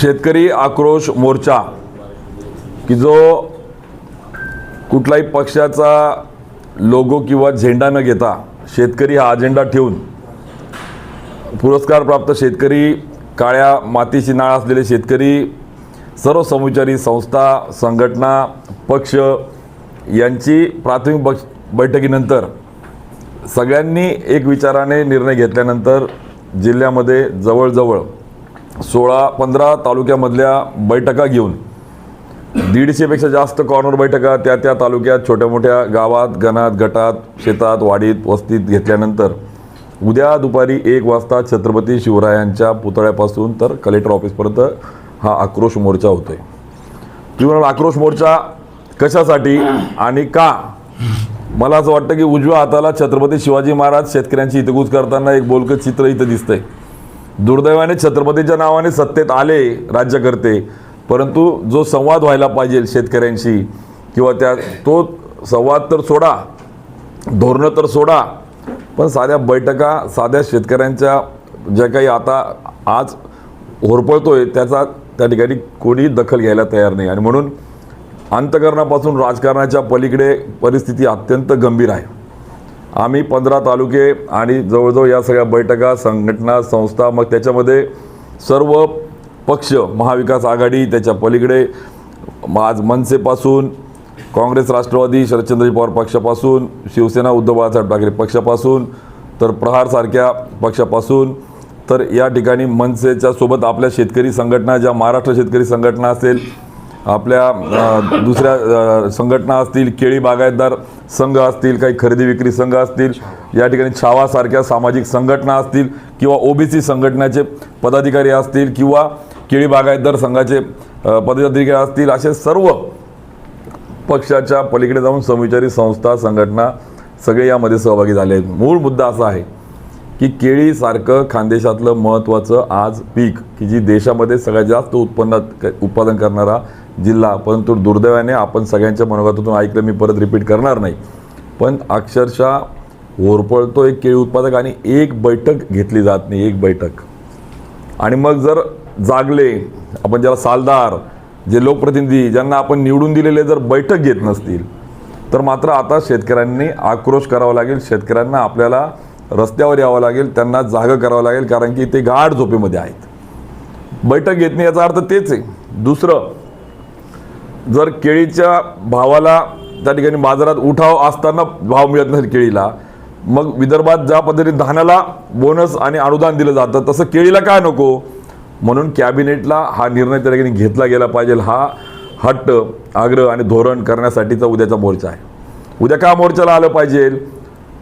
शेतकरी आक्रोश मोर्चा की जो कुठलाही पक्षाचा लोगो किंवा झेंडा न घेता शेतकरी हा अजेंडा ठेवून पुरस्कारप्राप्त शेतकरी काळ्या मातीची नाळ असलेले शेतकरी सर्व समविचारी संस्था संघटना पक्ष यांची प्राथमिक बक्ष बैठकीनंतर सगळ्यांनी एक विचाराने निर्णय घेतल्यानंतर जिल्ह्यामध्ये जवळजवळ सोळा पंधरा तालुक्यामधल्या बैठका घेऊन दीडशेपेक्षा जास्त कॉर्नर बैठका त्या त्या तालुक्यात छोट्या मोठ्या गावात गणात गटात शेतात वाडीत वस्तीत घेतल्यानंतर उद्या दुपारी एक वाजता छत्रपती शिवरायांच्या पुतळ्यापासून तर कलेक्टर ऑफिसपर्यंत हा आक्रोश मोर्चा होतोय. तुम्ही आक्रोश मोर्चा कशासाठी आणि का? मला असं वाटतं की उजव्या हाताला छत्रपती शिवाजी महाराज शेतकऱ्यांची हितगुज करताना एक बोलकं चित्र इथं दिसतंय. दुर्दैवाने छत्रपतीच्या नावाने सत्तेत आले राज्यकर्ते. परंतु जो संवाद व्हायला पाहिजे शेतकऱ्यांशी किंवा त्या तो संवाद तर सोडा धोरणं तर सोडा पण साध्या बैठका साध्या शेतकऱ्यांच्या ज्या काही आता आज होरपळतोय त्याचा त्या ठिकाणी कोणी दखल घ्यायला तयार नाही. आणि म्हणून अंतकरणापासून राजकारणाच्या पलीकडे परिस्थिती अत्यंत गंभीर आहे. आम्ही पंधरा तालुके आणि जवळजवळ या सगळ्या बैठका संघटना संस्था मग त्याच्यामध्ये सर्व पक्ष महाविकास आघाडी त्याच्या पलीकडे आज मनसेपासून काँग्रेस राष्ट्रवादी शरदचंद्रजी पवार पक्षापासून शिवसेना उद्धव बाळासाहेब ठाकरे पक्षापासून तर प्रहारसारख्या पक्षापासून तर या ठिकाणी मनसेच्या सोबत आपल्या शेतकरी संघटना ज्या महाराष्ट्र शेतकरी संघटना असेल आपल्या दुसऱ्या संघटना असतील केळी बागायतदार संघ असतील काही खरेदी विक्री संघ असतील या ठिकाणी छावासारख्या सामाजिक संघटना असतील किंवा ओबीसी संघटनेचे पदाधिकारी असतील किंवा केळी बागायतदार संघाचे पदाधिकारी असतील असे सर्व पक्षाच्या पलीकडे जाऊन समविचारी संस्था संघटना सगळे यामध्ये सहभागी झाले आहेत. मूळ मुद्दा असा आहे की केळीसारखं खानदेशातलं महत्त्वाचं आज पीक की जी देशामध्ये सगळ्यात जास्त उत्पन्नात उत्पादन करणारा जिल्हा परंतु दुर्दैवाने आपण सगळ्यांच्या मनोगतातून ऐकलं मी परत रिपीट करणार नाही. पण अक्षरशः होरपळतो एक केळी उत्पादक आणि एक बैठक घेतली जात नाही एक बैठक. आणि मग जर जागले आपण ज्याला सालदार जे लोकप्रतिनिधी ज्यांना आपण निवडून दिलेले जर बैठक घेत नसतील तर मात्र आता शेतकऱ्यांनी आक्रोश करावा लागेल शेतकऱ्यांना आपल्याला रस्त्यावर यावं लागेल त्यांना जागं करावं लागेल कारण की ते गाढ झोपेमध्ये आहेत. बैठक घेत नाही याचा अर्थ तेच आहे. दुसरं जर केळीच्या भावाला त्या ठिकाणी बाजारात उठाव असताना भाव मिळत नसेल केळीला मग विदर्भात ज्या पद्धतीने धानाला बोनस आणि अनुदान दिलं जातं तसं केळीला काय नको? म्हणून कॅबिनेटला हा निर्णय त्या ठिकाणी घेतला गेला पाहिजे. हा हट्ट आग्रह आणि धोरण करण्यासाठीचा उद्याचा मोर्चा आहे. उद्या का मोर्चाला आलं पाहिजे?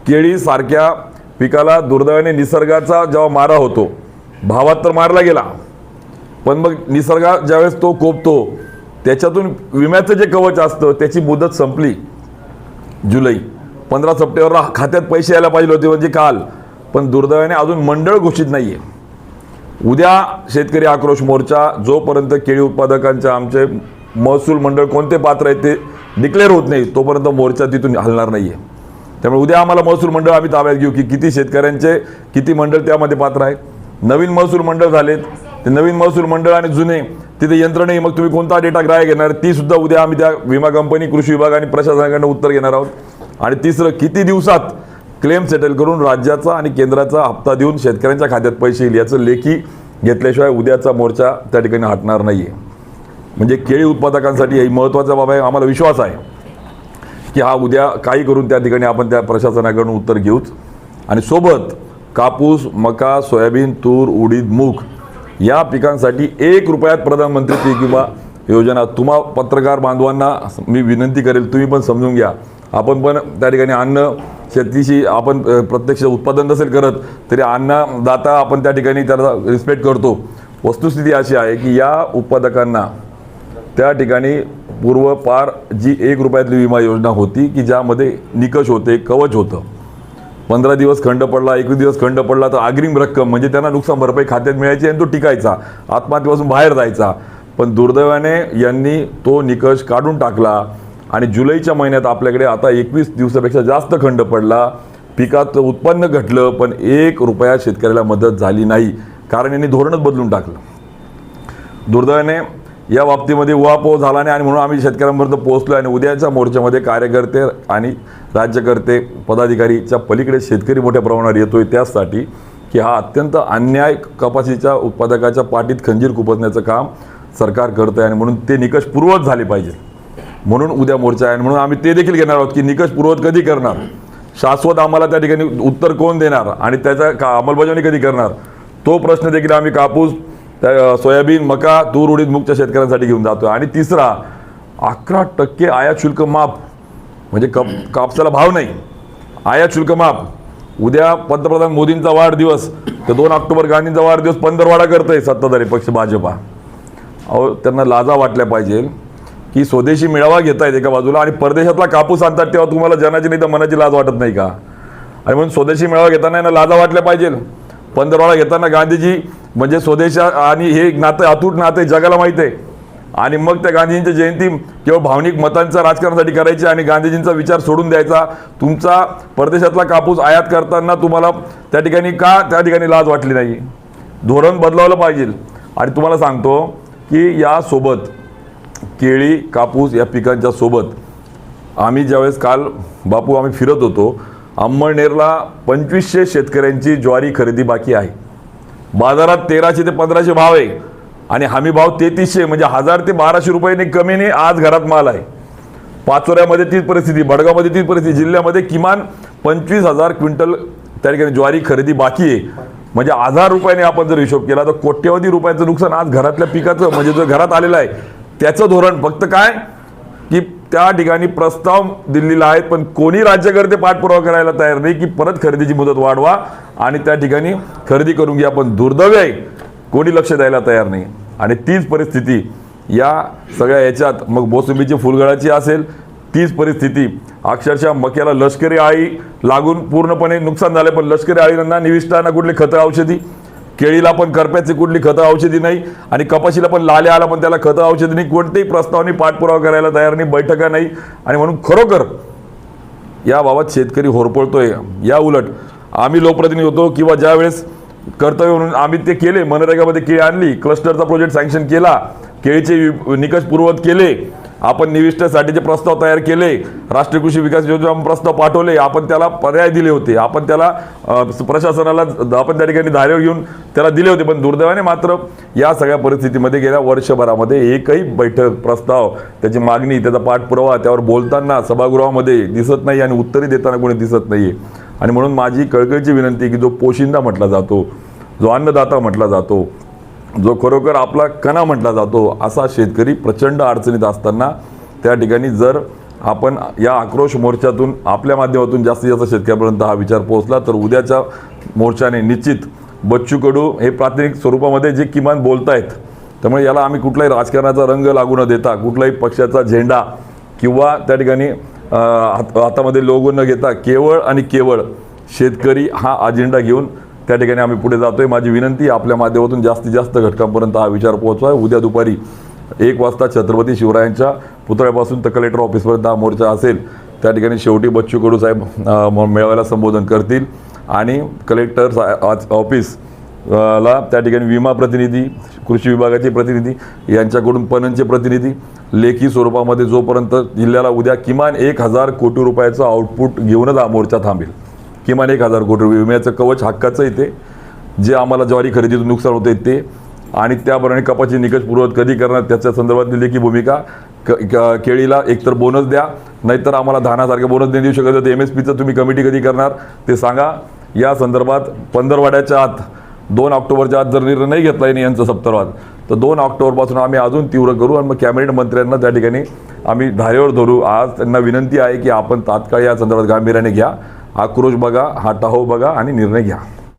केळीसारख्या पिकाला दुर्दैवाने निसर्गाचा जेव्हा मारा होतो भावात तर मारला गेला. पण मग निसर्गात ज्यावेळेस तो कोपतो त्याच्यातून विम्याचं जे कवच असतं त्याची मुदत संपली. जुलै. पंधरा सप्टेंबरला खात्यात पैसे यायला पाहिजे होते म्हणजे काल. पण दुर्दैवाने अजून मंडळ घोषित नाही आहे उद्या शेतकरी आक्रोश मोर्चा जोपर्यंत केळी उत्पादकांच्या आमचे महसूल मंडळ कोणते पात्र आहेत ते डिक्लेअर होत नाही तोपर्यंत मोर्चा तिथून हलणार नाही आहे त्यामुळे उद्या आम्हाला महसूल मंडळ आम्ही ताब्यात घेऊ की किती शेतकऱ्यांचे किती मंडळ त्यामध्ये पात्र आहेत. नवीन महसूल मंडळ झालेत. ते नवीन महसूल मंडळ आणि जुने तिथे यंत्र नाही मग तुम्ही कोणता डेटा ग्राह्य घेणार? ती सुद्धा उद्या आम्ही त्या विमा कंपनी कृषी विभाग आणि प्रशासनाकडनं उत्तर घेणार आहोत. आणि तिसरं किती दिवसात क्लेम सेटल करून राज्याचा आणि केंद्राचा हप्ता देऊन शेतकऱ्यांच्या खात्यात पैसे येईल याचं लेखी घेतल्याशिवाय उद्याचा मोर्चा त्या ठिकाणी हटणार नाही आहे म्हणजे केळी उत्पादकांसाठी ही महत्त्वाचा बाब आहे आम्हाला विश्वास आहे की हा उद्या काही करून त्या ठिकाणी आपण त्या प्रशासनाकडून उत्तर घेऊच. आणि सोबत कापूस मका सोयाबीन तूर उडीद मूग या पिकांसाठी एक रुपयात प्रधानमंत्री पीक विमा योजना. तुम्हा पत्रकार बांधवांना मी विनंती करेल तुम्ही पण समजून घ्या. आपण पण त्या ठिकाणी अन्न शेतीशी आपण प्रत्यक्ष उत्पादन नसेल करत तरी अन्नदाता आपण त्या ठिकाणी त्याला रिस्पेक्ट करतो. वस्तुस्थिती अशी आहे की या उत्पादकांना त्या ठिकाणी पूर्वपार जी एक रुपयातली विमा योजना होती की ज्यामध्ये निकष होते कवच होतं. पंधरा दिवस खंड पडला एकवीस दिवस खंड पडला तर अग्रिम रक्कम म्हणजे त्यांना नुकसान भरपाई खात्यात मिळायची आणि तो टिकायचा आत्महत्येपासून बाहेर जायचा. पण दुर्दैवाने यांनी तो निकष काढून टाकला आणि जुलैच्या महिन्यात आपल्याकडे आता एकवीस दिवसापेक्षा जास्त खंड पडला. पिकाचं उत्पन्न घटलं पण एक रुपया शेतकऱ्याला मदत झाली नाही. कारण यांनी धोरणच बदलून टाकलं. दुर्दैवाने या बाबतीमध्ये उहापोह झाला नाही आणि म्हणून आम्ही शेतकऱ्यांपर्यंत पोहोचलो आणि उद्याच्या मोर्चामध्ये कार्यकर्ते आणि राज्यकर्ते पदाधिकारीच्या पलीकडे शेतकरी मोठ्या प्रमाणावर येतो आहे त्याचसाठी की हा अत्यंत अन्याय कपाशीच्या उत्पादकाच्या पाठीत खंजीर खुपसण्याचं काम सरकार करतं आहे आणि म्हणून ते निकष पूर्वत झाले पाहिजे. म्हणून उद्या मोर्चा आहे आणि म्हणून आम्ही ते देखील घेणार आहोत की निकष पूर्वत कधी करणार? शाश्वत आम्हाला त्या ठिकाणी उत्तर कोण देणार? आणि त्याचा का अंमलबजावणी कधी करणार? तो प्रश्न देखील आम्ही कापूस त्या सोयाबीन मका तूर उडीद मुगच्या शेतकऱ्यांसाठी घेऊन जातो आणि तिसरा अकरा टक्के आयात शुल्क माफ. म्हणजे कप कापसाला भाव नाही. आयात शुल्क माफ. उद्या पंतप्रधान मोदींचा वाढदिवस. तर दोन ऑक्टोबर गांधींचा वाढदिवस पंधरवाडा करतोय सत्ताधारी पक्ष भाजपा. अहो त्यांना लाजा वाटल्या पाहिजे की स्वदेशी मेळावा घेतायत एका बाजूला आणि परदेशातला कापूस आणतात तेव्हा तुम्हाला जनाची नाही तर मनाची लाज वाटत नाही का? आणि म्हणून स्वदेशी मेळावा घेताना यांना लाजा वाटल्या पाहिजे. पंधरवाडा घेताना गांधीजी म्हणजे स्वदेशा आणि हे नातं अतूट नातं आहे, जगाला माहीत आहे. आणि मग त्या गांधीजींची जयंती केवळ भावनिक मतांचा राजकारणासाठी करायची आणि गांधीजींचा विचार सोडून द्यायचा. तुमचा परदेशातला कापूस आयात करताना तुम्हाला त्या ठिकाणी का त्या ठिकाणी लाज वाटली नाही? धोरण बदलावलं पाहिजे. आणि तुम्हाला सांगतो की यासोबत केळी कापूस या पिकांच्या सोबत आम्ही ज्यावेळेस काल बापू आम्ही फिरत होतो अंमळनेरला पंचवीसशे शेतकऱ्यांची ज्वारी खरेदी बाकी आहे. बाजारात तेराशे ते पंधराशे भाव आहे. आणि हमी भाव तेहतीसशे म्हणजे हजार ते बाराशे रुपयाने कमीने आज घरात माल आहे. पाचोऱ्यामध्ये तीच परिस्थिती भडगावमध्ये तीच परिस्थिती जिल्ह्यामध्ये किमान पंचवीस हजार क्विंटल त्या ठिकाणी ज्वारी खरेदी बाकी आहे. म्हणजे हजार रुपयाने आपण जर हिशोब केला तर कोट्यवधी रुपयाचं नुकसान आज घरातल्या पिकाचं म्हणजे जो घरात आलेलं आहे त्याचं धोरण फक्त काय? त्या ठिकाणी प्रस्ताव दिलेला आहेत पण कोणी राज्यकर्ते पाठपुरावा करायला तयार नाही की परत खरेदीची मुदत वाढवा आणि त्या ठिकाणी खरेदी करून घ्या पण दुर्दैव आहे कोणी लक्ष द्यायला तयार नाही. आणि तीच परिस्थिती या सगळ्या याच्यात मग मोसंबीची फुलगळाची असेल तीच परिस्थिती. अक्षरशः मक्याला लष्करी आळी लागून पूर्णपणे नुकसान झालं पण लष्करी आळींना निविष्टांना कुठली खतं औषधी? केळीला पण करप्याची कुठली खतं औषधी नाही आणि कपाशीला पण लाल्या आला पण त्याला खतं औषधी नाही. कोणतेही प्रस्तावनी पाठपुरावा करायला तयार नाही बैठका नाही. आणि म्हणून खरोखर याबाबत शेतकरी होरपळतोय. या उलट आम्ही लोकप्रतिनिधी होतो किंवा ज्यावेळेस कर्तव्य म्हणून आम्ही ते केले मनरेगामध्ये केळी आणली क्लस्टरचा प्रोजेक्ट सँक्शन केला केळीचे निकष पूर्वत केले आपण निविष्टासाठीचे प्रस्ताव तयार केले राष्ट्रीय कृषी विकास योजना प्रस्ताव पाठवले आपण त्याला पर्याय दिले होते. आपण त्याला प्रशासनाला आपण त्या ठिकाणी धारेवर घेऊन त्याला दिले होते. पण दुर्दैवाने मात्र या सगळ्या परिस्थितीमध्ये गेल्या वर्षभरामध्ये एकही बैठक प्रस्ताव त्याची मागणी त्याचा पाठपुरावा त्यावर बोलताना सभागृहामध्ये दिसत नाही आणि उत्तरे देताना कोणी दिसत नाही आणि म्हणून माझी कळकळीची विनंती की जो पोशिंदा म्हटला जातो जो अन्नदाता म्हटला जातो जो खरोखर आपला कणा म्हटला जातो असा शेतकरी प्रचंड अडचणीत असताना त्या ठिकाणी जर आपण या आक्रोश मोर्चातून आपल्या माध्यमातून जास्तीत जास्त शेतकऱ्यापर्यंत हा विचार पोहोचला तर उद्याच्या मोर्चाने निश्चित बच्चू कडू हे प्राथमिक स्वरूपामध्ये जे किमान बोलतायत त्यामुळे याला आम्ही कुठलाही राजकारणाचा रंग लागू न देता कुठलाही पक्षाचा झेंडा किंवा त्या ठिकाणी हातामध्ये लोगो न घेता केवळ आणि केवळ शेतकरी हा अजेंडा घेऊन त्या ठिकाणी आम्ही पुढे जातोय. माझी विनंती आपल्या माध्यमातून जास्तीत जास्त घटकांपर्यंत हा विचार पोहोचवाय. उद्या दुपारी एक वाजता छत्रपती शिवरायांच्या पुतळ्यापासून तर कलेक्टर ऑफिसपर्यंत हा मोर्चा असेल. त्या ठिकाणी शेवटी बच्चू कडू साहेब म- मेळाव्याला संबोधन करतील. आणि कलेक्टर सा- आज- ऑफिस ला त्या ठिकाणी विमा प्रतिनिधी कृषी विभागाचे प्रतिनिधी यांच्याकडून पणनचे प्रतिनिधी लेखी स्वरूपामध्ये जोपर्यंत जिल्ह्याला उद्या किमान एक हजार कोटी रुपयाचं आउटपुट घेऊनच हा मोर्चा थांबेल. किमान एक हजार कोटी रुपये विम्याचं कवच हक्काचं येते जे आम्हाला ज्वारी खरेदीतून नुकसान होते ते. आणि त्याप्रमाणे कपाची निकष पूर्वत कधी करणार त्याच्या संदर्भातली लेखी भूमिका. क क- केळीला एकतर बोनस द्या नाहीतर आम्हाला धानासारखे बोनस नाही देऊ शकत. तर एम एस पीचं तुम्ही कमिटी कधी करणार ते सांगा. या संदर्भात पंधरवाड्याच्या आत दोन ऑक्टोबरच्या आत जर निर्णय नाही घेतला यांनी यांचा सप्तर्वाद तर दोन ऑक्टोबरपासून आम्ही अजून तीव्र करू आणि मग कॅबिनेट मंत्र्यांना त्या ठिकाणी आम्ही धारेवर धरू. आज त्यांना विनंती आहे की आपण तात्काळ या संदर्भात गांभीर्याने घ्या. आक्रोश बघा हा टाहो बघा आणि निर्णय घ्या.